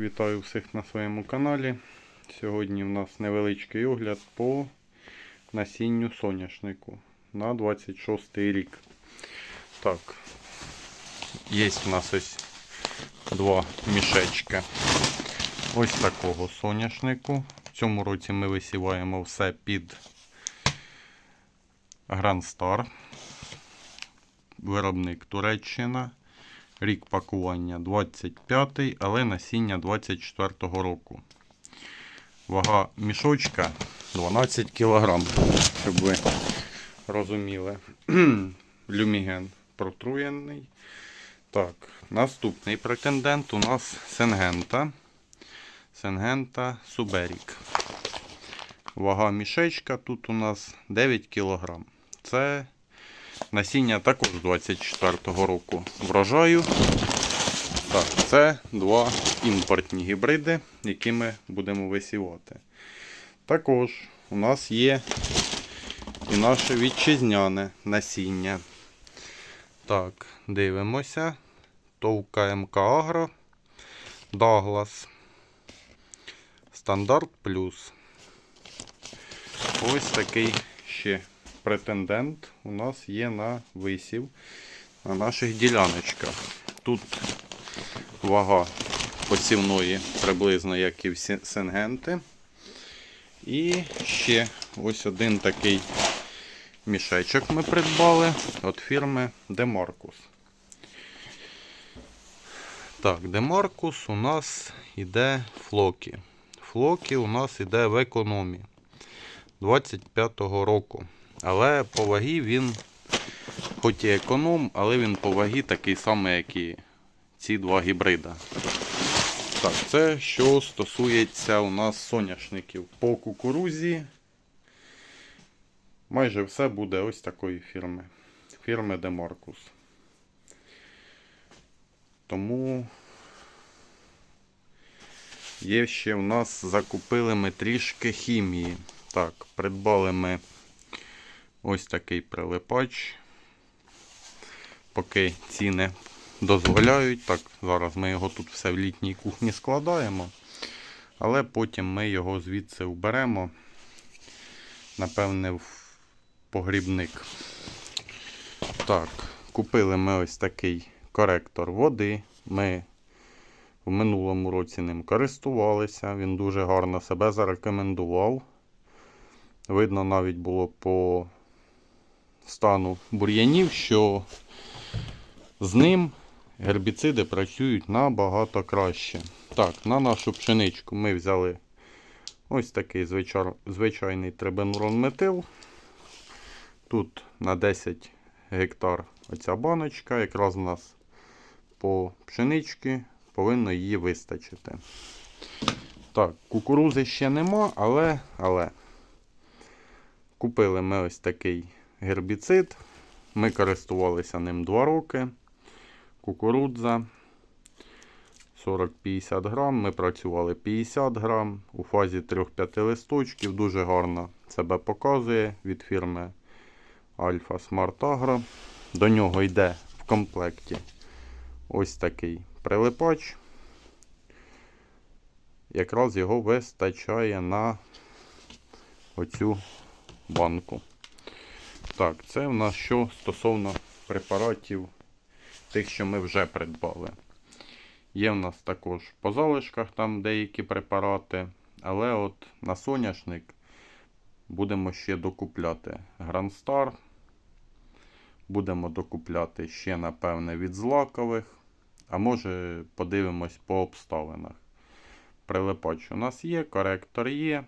вітаю всіх на своєму каналі. Сьогодні в нас невеличкий огляд по насінню соняшнику на 26 рік. Так, є в нас ось два мішечки. Ось такого соняшнику. В цьому році ми висіваємо все під Grand Star. Виробник Туреччина. Рік пакування 25, але насіння 24 року. Вага мішочка 12 кг, щоб ви розуміли. Люміген протруєний. Так, наступний претендент у нас Сенгента. Сенгента Суберік. Вага мішечка тут у нас 9 кг. Це Насіння також 24-го року врожаю. Так, Це два імпортні гібриди, які ми будемо висівати. Також у нас є і наше вітчизняне насіння. Так, дивимося. Товка МК Агро, Даглас, Стандарт Плюс. Ось такий ще претендент у нас є на висів на наших діляночках. Тут вага посівної приблизно, як і всі сенгенти. І ще ось один такий мішечок ми придбали від фірми Демаркус. Так, Демаркус у нас йде флокі. Флокі у нас йде в економі 25-го року. Але по вагі він, хоч і економ, але він по вагі такий самий, як і ці два гібрида. Так, це що стосується у нас соняшників по кукурузі. Майже все буде ось такої фірми. Фірми Демаркус. Тому є ще у нас закупили ми трішки хімії. Так, придбали ми. Ось такий прилипач. Поки ціни дозволяють. Так, зараз ми його тут все в літній кухні складаємо. Але потім ми його звідси вберемо, напевне, в погрібник. Так, купили ми ось такий коректор води. Ми в минулому році ним користувалися. Він дуже гарно себе зарекомендував. Видно, навіть було по стану бур'янів, що з ним гербіциди працюють набагато краще. Так, на нашу пшеничку ми взяли ось такий звичай, звичайний трибенурон метил. Тут на 10 гектар оця баночка, якраз у нас по пшенички повинно її вистачити. Так, кукурузи ще нема, але, але купили ми ось такий гербіцид. Ми користувалися ним 2 роки. Кукурудза 40-50 грам. Ми працювали 50 грам. У фазі 3-5 листочків. Дуже гарно себе показує від фірми Alpha Smart Agro. До нього йде в комплекті ось такий прилипач. Якраз його вистачає на оцю банку. Так, це в нас що стосовно препаратів тих, що ми вже придбали. Є в нас також по залишках там деякі препарати, але от на соняшник будемо ще докупляти Star. Будемо докупляти ще, напевне, від злакових. А може, подивимось по обставинах. Прилипач у нас є, коректор є.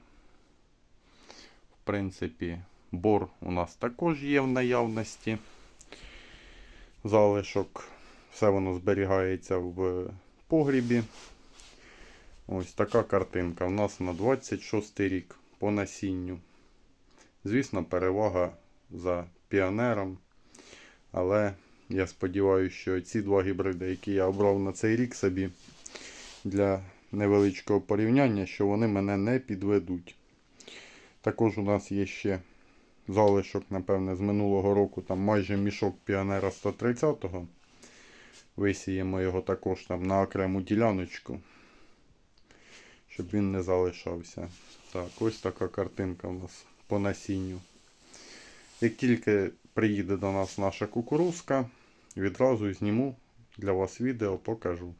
В принципі, Бор у нас також є в наявності. Залишок. Все воно зберігається в погрібі. Ось така картинка. У нас на 26 рік по насінню. Звісно, перевага за піонером. Але я сподіваюся, що ці два гібриди, які я обрав на цей рік собі для невеличкого порівняння, що вони мене не підведуть. Також у нас є ще залишок, напевне, з минулого року там майже мішок Піонера 130-го. Висіємо його також там на окрему діляночку. щоб він не залишався. Так, ось така картинка у нас по насінню. Як тільки приїде до нас наша кукурузка, відразу зніму для вас відео, покажу.